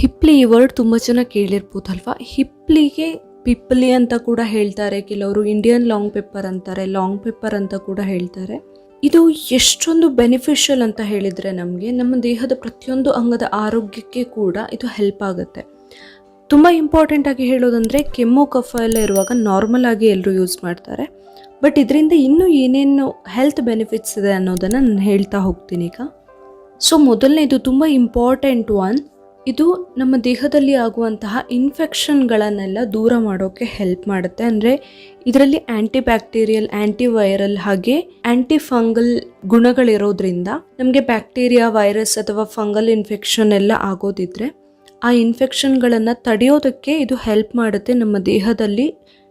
ಹಿಪ್ಲಿ ಈ ವರ್ಡ್ ತುಂಬ ಜನ ಕೇಳಿರ್ಬೋದಲ್ವಾ? ಹಿಪ್ಲಿಗೆ ಪಿಪ್ಲಿ ಅಂತ ಕೂಡ ಹೇಳ್ತಾರೆ, ಕೆಲವರು ಇಂಡಿಯನ್ ಲಾಂಗ್ ಪೇಪರ್ ಅಂತಾರೆ ಲಾಂಗ್ ಪೇಪರ್ ಅಂತ ಕೂಡ ಹೇಳ್ತಾರೆ. ಇದು ಎಷ್ಟೊಂದು ಬೆನಿಫಿಷಿಯಲ್ ಅಂತ ಹೇಳಿದರೆ ನಮಗೆ, ನಮ್ಮ ದೇಹದ ಪ್ರತಿಯೊಂದು ಅಂಗದ ಆರೋಗ್ಯಕ್ಕೆ ಕೂಡ ಇದು ಹೆಲ್ಪ್ ಆಗುತ್ತೆ. ತುಂಬ ಇಂಪಾರ್ಟೆಂಟ್ ಆಗಿ ಹೇಳೋದಂದರೆ, ಕೆಮ್ಮು, ಕಫ ಎಲ್ಲ ಇರುವಾಗ ನಾರ್ಮಲ್ ಆಗಿ ಎಲ್ಲರೂ ಯೂಸ್ ಮಾಡ್ತಾರೆ. ಬಟ್ ಇದರಿಂದ ಇನ್ನೂ ಏನೇನು ಹೆಲ್ತ್ ಬೆನಿಫಿಟ್ಸ್ ಇದೆ ಅನ್ನೋದನ್ನು ನಾನು ಹೇಳ್ತಾ ಹೋಗ್ತೀನಿ ಈಗ. ಸೊ ಮೊದಲನೇದು ತುಂಬ ಇಂಪಾರ್ಟೆಂಟ್ ಒನ್ ಇದು ನಮ್ಮ ದೇಹದಲ್ಲಿ ಆಗುವಂತಹ ಇನ್ಫೆಕ್ಷನ್ಗಳನ್ನೆಲ್ಲ ದೂರ ಮಾಡೋಕ್ಕೆ ಹೆಲ್ಪ್ ಮಾಡುತ್ತೆ. ಅಂದರೆ ಇದರಲ್ಲಿ ಆ್ಯಂಟಿ ಬ್ಯಾಕ್ಟೀರಿಯಲ್ ಆ್ಯಂಟಿ ವೈರಲ್ ಹಾಗೆ ಆ್ಯಂಟಿ ಫಂಗಲ್ ಗುಣಗಳಿರೋದ್ರಿಂದ ನಮಗೆ ಬ್ಯಾಕ್ಟೀರಿಯಾ ವೈರಸ್ ಅಥವಾ ಫಂಗಲ್ ಇನ್ಫೆಕ್ಷನ್ ಎಲ್ಲ ಆಗೋದಿದ್ರೆ ಆ ಇನ್ಫೆಕ್ಷನ್ಗಳನ್ನು ತಡೆಯೋದಕ್ಕೆ ಇದು ಹೆಲ್ಪ್ ಮಾಡುತ್ತೆ. ನಮ್ಮ ದೇಹದಲ್ಲಿ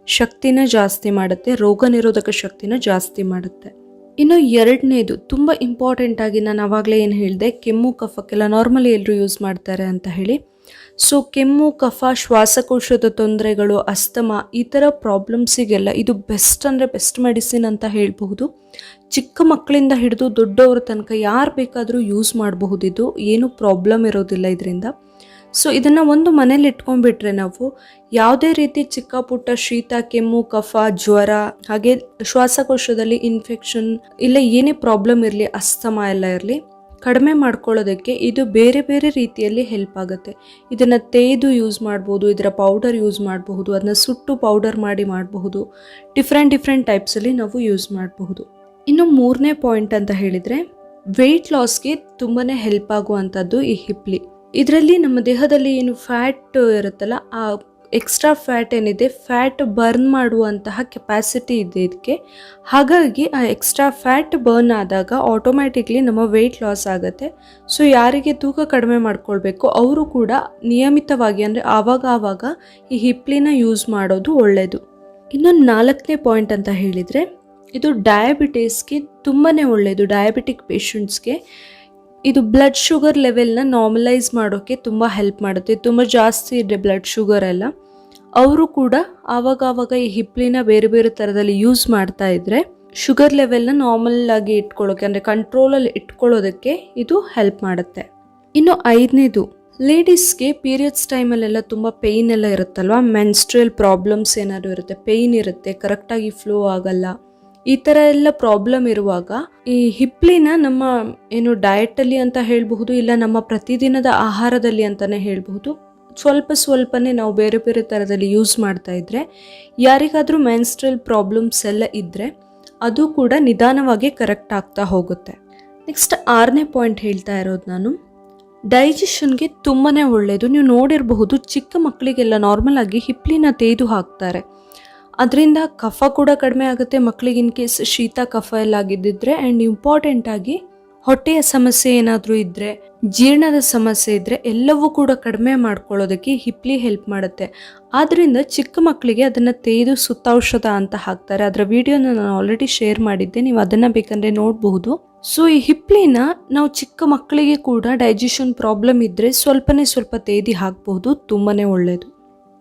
ಶಕ್ತಿನ ಜಾಸ್ತಿ ಮಾಡುತ್ತೆ ರೋಗ ನಿರೋಧಕ ಶಕ್ತಿನ ಜಾಸ್ತಿ ಮಾಡುತ್ತೆ. ಇನ್ನು ಎರಡನೇದು ತುಂಬ ಇಂಪಾರ್ಟೆಂಟ್ ಆಗಿ ನಾನು ಆವಾಗಲೇ ಏನು ಹೇಳಿದೆ, ಕೆಮ್ಮು ಕಫಕ್ಕೆಲ್ಲ ನಾರ್ಮಲಿ ಎಲ್ಲರೂ ಯೂಸ್ ಮಾಡ್ತಾರೆ ಅಂತ ಹೇಳಿ. ಸೊ ಕೆಮ್ಮು, ಕಫ, ಶ್ವಾಸಕೋಶದ ತೊಂದರೆಗಳು, ಅಸ್ತಮ ಈ ಥರ ಪ್ರಾಬ್ಲಮ್ಸಿಗೆಲ್ಲ ಇದು ಬೆಸ್ಟ್ ಅಂದರೆ ಬೆಸ್ಟ್ ಮೆಡಿಸಿನ್ ಅಂತ ಹೇಳಬಹುದು. ಚಿಕ್ಕ ಮಕ್ಕಳಿಂದ ಹಿಡಿದು ದೊಡ್ಡವರ ತನಕ ಯಾರು ಬೇಕಾದರೂ ಯೂಸ್ ಮಾಡಬಹುದಿದ್ದು ಏನೂ ಏನು ಪ್ರಾಬ್ಲಮ್ ಇರೋದಿಲ್ಲ ಇದರಿಂದ. ಸೊ ಇದನ್ನು ಒಂದು ಮನೇಲಿ ಇಟ್ಕೊಂಡ್ಬಿಟ್ರೆ ನಾವು ಯಾವುದೇ ರೀತಿ ಚಿಕ್ಕ ಪುಟ್ಟ ಶೀತ, ಕೆಮ್ಮು, ಕಫ, ಜ್ವರ, ಹಾಗೆ ಶ್ವಾಸಕೋಶದಲ್ಲಿ ಇನ್ಫೆಕ್ಷನ್ ಇಲ್ಲ ಏನೇ ಪ್ರಾಬ್ಲಮ್ ಇರಲಿ, ಅಸ್ತಮ ಎಲ್ಲ ಇರಲಿ, ಕಡಿಮೆ ಮಾಡ್ಕೊಳ್ಳೋದಕ್ಕೆ ಇದು ಬೇರೆ ಬೇರೆ ರೀತಿಯಲ್ಲಿ ಹೆಲ್ಪ್ ಆಗುತ್ತೆ. ಇದನ್ನು ತೇಯ್ದು ಯೂಸ್ ಮಾಡ್ಬೋದು, ಇದರ ಪೌಡರ್ ಯೂಸ್ ಮಾಡಬಹುದು, ಅದನ್ನ ಸುಟ್ಟು ಪೌಡರ್ ಮಾಡಿ ಮಾಡಬಹುದು ಡಿಫ್ರೆಂಟ್ ಡಿಫ್ರೆಂಟ್ ಟೈಪ್ಸಲ್ಲಿ ನಾವು ಯೂಸ್ ಮಾಡಬಹುದು. ಇನ್ನು ಮೂರನೇ ಪಾಯಿಂಟ್ ಅಂತ ಹೇಳಿದರೆ ವೆಯ್ಟ್ ಲಾಸ್ಗೆ ತುಂಬಾ ಹೆಲ್ಪ್ ಆಗುವಂಥದ್ದು ಈ ಹಿಪ್ಲಿ ಇದರಲ್ಲಿ ನಮ್ಮ ದೇಹದಲ್ಲಿ ಏನು ಫ್ಯಾಟ್ ಇರುತ್ತಲ್ಲ, ಆ ಎಕ್ಸ್ಟ್ರಾ ಫ್ಯಾಟ್ ಏನಿದೆ ಫ್ಯಾಟ್ ಬರ್ನ್ ಮಾಡುವಂತಹ ಕೆಪಾಸಿಟಿ ಇದೆ ಇದಕ್ಕೆ. ಹಾಗಾಗಿ ಆ ಎಕ್ಸ್ಟ್ರಾ ಫ್ಯಾಟ್ ಬರ್ನ್ ಆದಾಗ ಆಟೋಮ್ಯಾಟಿಕ್ಲಿ ನಮ್ಮ ವೆಯ್ಟ್ ಲಾಸ್ ಆಗುತ್ತೆ. ಸೊ ಯಾರಿಗೆ ತೂಕ ಕಡಿಮೆ ಮಾಡ್ಕೊಳ್ಬೇಕು, ಅವರು ಕೂಡ ನಿಯಮಿತವಾಗಿ, ಅಂದರೆ ಆವಾಗ ಆವಾಗ ಈ ಹಿಪ್ಲಿನ ಯೂಸ್ ಮಾಡೋದು ಒಳ್ಳೆಯದು ಇನ್ನೊಂದು ನಾಲ್ಕನೇ ಪಾಯಿಂಟ್ ಅಂತ ಹೇಳಿದರೆ, ಇದು ಡಯಾಬಿಟೀಸ್ಗೆ ತುಂಬಾ ಒಳ್ಳೆಯದು ಡಯಾಬಿಟಿಕ್ ಪೇಷಂಟ್ಸ್ಗೆ ಇದು ಬ್ಲಡ್ ಶುಗರ್ ಲೆವೆಲ್ನ ನಾರ್ಮಲೈಸ್ ಮಾಡೋಕ್ಕೆ ತುಂಬ ಹೆಲ್ಪ್ ಮಾಡುತ್ತೆ. ತುಂಬ ಜಾಸ್ತಿ ಇದೆ ಬ್ಲಡ್ ಶುಗರ್ ಎಲ್ಲ. ಅವರು ಕೂಡ ಆವಾಗ ಆವಾಗ ಈ ಹಿಪ್ಲಿನ ಬೇರೆ ಬೇರೆ ಥರದಲ್ಲಿ ಯೂಸ್ ಮಾಡ್ತಾ ಇದ್ದರೆ ಶುಗರ್ ಲೆವೆಲ್ನ ನಾರ್ಮಲ್ ಆಗಿ ಇಟ್ಕೊಳ್ಳೋಕೆ, ಅಂದರೆ ಕಂಟ್ರೋಲಲ್ಲಿ ಇಟ್ಕೊಳ್ಳೋದಕ್ಕೆ ಇದು ಹೆಲ್ಪ್ ಮಾಡುತ್ತೆ. ಇನ್ನು ಐದನೇದು ಲೇಡೀಸ್ಗೆ ಪೀರಿಯಡ್ಸ್ ಟೈಮಲ್ಲೆಲ್ಲ ತುಂಬ ಪೇಯ್ನ್ ಎಲ್ಲ ಇರುತ್ತಲ್ವ? ಮೆನ್ಸ್ಟ್ರಲ್ ಪ್ರಾಬ್ಲಮ್ಸ್ ಏನಾದರೂ ಇರುತ್ತೆ? ಪೇಯ್ನ್ ಇರುತ್ತೆ ಕರೆಕ್ಟಾಗಿ ಫ್ಲೋ ಆಗಲ್ಲ. ಈ ಥರ ಎಲ್ಲ ಪ್ರಾಬ್ಲಮ್ ಇರುವಾಗ ಈ ಹಿಪ್ಲಿನ ನಮ್ಮ ಏನು ಡಯಟಲ್ಲಿ ಅಂತ ಹೇಳಬಹುದು, ಇಲ್ಲ ನಮ್ಮ ಪ್ರತಿದಿನದ ಆಹಾರದಲ್ಲಿ ಅಂತಲೇ ಹೇಳಬಹುದು, ಸ್ವಲ್ಪ ಸ್ವಲ್ಪನೇ ನಾವು ಬೇರೆ ಬೇರೆ ಥರದಲ್ಲಿ ಯೂಸ್ ಮಾಡ್ತಾ ಇದ್ರೆ, ಯಾರಿಗಾದರೂ ಮೆನ್ಸ್ಟ್ರಲ್ ಪ್ರಾಬ್ಲಮ್ಸ್ ಎಲ್ಲ ಇದ್ದರೆ ಅದು ಕೂಡ ನಿಧಾನವಾಗಿ ಕರೆಕ್ಟ್ ಆಗ್ತಾ ಹೋಗುತ್ತೆ. ನೆಕ್ಸ್ಟ್ ಆರನೇ ಪಾಯಿಂಟ್ ಹೇಳ್ತಾ ಇರೋದು ನಾನು. ಡೈಜೆಷನ್ಗೆ ತುಂಬಾ ಒಳ್ಳೆಯದು ನೀವು ನೋಡಿರಬಹುದು ಚಿಕ್ಕ ಮಕ್ಕಳಿಗೆಲ್ಲ ನಾರ್ಮಲ್ ಆಗಿ ಹಿಪ್ಲಿನ ತೇದು ಹಾಕ್ತಾರೆ. ಅದರಿಂದ ಕಫ ಕೂಡ ಕಡಿಮೆ ಆಗುತ್ತೆ. ಮಕ್ಕಳಿಗೆ ಇನ್ ಕೇಸ್ ಶೀತ ಕಫ ಎಲ್ಲ ಆಗಿದ್ದಿದ್ರೆ ಆ್ಯಂಡ್ ಇಂಪಾರ್ಟೆಂಟ್ ಆಗಿ ಹೊಟ್ಟೆಯ ಸಮಸ್ಯೆ ಏನಾದರೂ ಇದ್ದರೆ ಜೀರ್ಣದ ಸಮಸ್ಯೆ ಇದ್ದರೆ ಎಲ್ಲವೂ ಕೂಡ ಕಡಿಮೆ ಮಾಡ್ಕೊಳ್ಳೋದಕ್ಕೆ ಹಿಪ್ಲಿ ಹೆಲ್ಪ್ ಮಾಡುತ್ತೆ. ಆದ್ದರಿಂದ ಚಿಕ್ಕ ಮಕ್ಕಳಿಗೆ ಅದನ್ನು ತೇಯ್ದು ಸುತ್ತೌಷಧ ಅಂತ ಹಾಕ್ತಾರೆ. ಅದರ ವಿಡಿಯೋನ ನಾನು ಆಲ್ರೆಡಿ ಶೇರ್ ಮಾಡಿದ್ದೆ. ನೀವು ಅದನ್ನು ಬೇಕಂದರೆ ನೋಡಬಹುದು. ಸೊ ಈ ಹಿಪ್ಲಿನ ನಾವು ಚಿಕ್ಕ ಮಕ್ಕಳಿಗೆ ಕೂಡ ಡೈಜೆಷನ್ ಪ್ರಾಬ್ಲಮ್ ಇದ್ದರೆ ಸ್ವಲ್ಪನೇ ಸ್ವಲ್ಪ ತೇದಿ ಹಾಕಬಹುದು. ತುಂಬಾ ಒಳ್ಳೆಯದು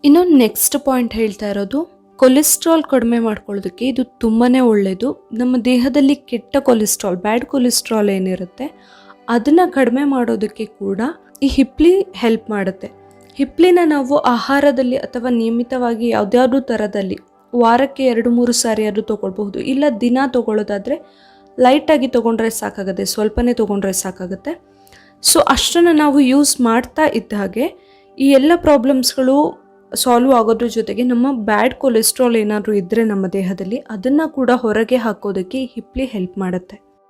ಇನ್ನೊಂದು ನೆಕ್ಸ್ಟ್ ಪಾಯಿಂಟ್ ಹೇಳ್ತಾ ಇರೋದು ಕೊಲೆಸ್ಟ್ರಾಲ್ ಕಡಿಮೆ ಮಾಡ್ಕೊಳ್ಳೋದಕ್ಕೆ ಇದು ತುಂಬಾ ಒಳ್ಳೆಯದು ನಮ್ಮ ದೇಹದಲ್ಲಿ ಕೆಟ್ಟ ಕೊಲೆಸ್ಟ್ರಾಲ್, ಬ್ಯಾಡ್ ಕೊಲೆಸ್ಟ್ರಾಲ್ ಏನಿರುತ್ತೆ, ಅದನ್ನು ಕಡಿಮೆ ಮಾಡೋದಕ್ಕೆ ಕೂಡ ಈ ಹಿಪ್ಲಿ ಹೆಲ್ಪ್ ಮಾಡುತ್ತೆ. ಹಿಪ್ಲಿನ ನಾವು ಆಹಾರದಲ್ಲಿ ಅಥವಾ ನಿಯಮಿತವಾಗಿ ಯಾವುದ್ಯಾವುದೋ ಥರದಲ್ಲಿ ವಾರಕ್ಕೆ ಎರಡು, ಮೂರು ಸಾರಿ ಆದರೂ ತೊಗೊಳ್ಬಹುದು. ಇಲ್ಲ ದಿನ ತೊಗೊಳ್ಳೋದಾದರೆ ಲೈಟಾಗಿ ತೊಗೊಂಡ್ರೆ ಸಾಕಾಗುತ್ತೆ, ಸ್ವಲ್ಪನೇ ತೊಗೊಂಡ್ರೆ ಸಾಕಾಗುತ್ತೆ. ಸೊ ಅಷ್ಟನ್ನು ನಾವು ಯೂಸ್ ಮಾಡ್ತಾ ಇದ್ದ ಹಾಗೆ ಈ ಎಲ್ಲ ಪ್ರಾಬ್ಲಮ್ಸ್ಗಳು ಸಾಲ್ವ್ ಆಗೋದ್ರ ಜೊತೆಗೆ ನಮ್ಮ ಬ್ಯಾಡ್ ಕೊಲೆಸ್ಟ್ರಾಲ್ ಏನಾದರೂ ಇದ್ದರೆ ನಮ್ಮ ದೇಹದಲ್ಲಿ ಅದನ್ನು ಕೂಡ ಹೊರಗೆ ಹಾಕೋದಕ್ಕೆ ಹಿಪ್ಲಿ ಹೆಲ್ಪ್ ಮಾಡುತ್ತೆ.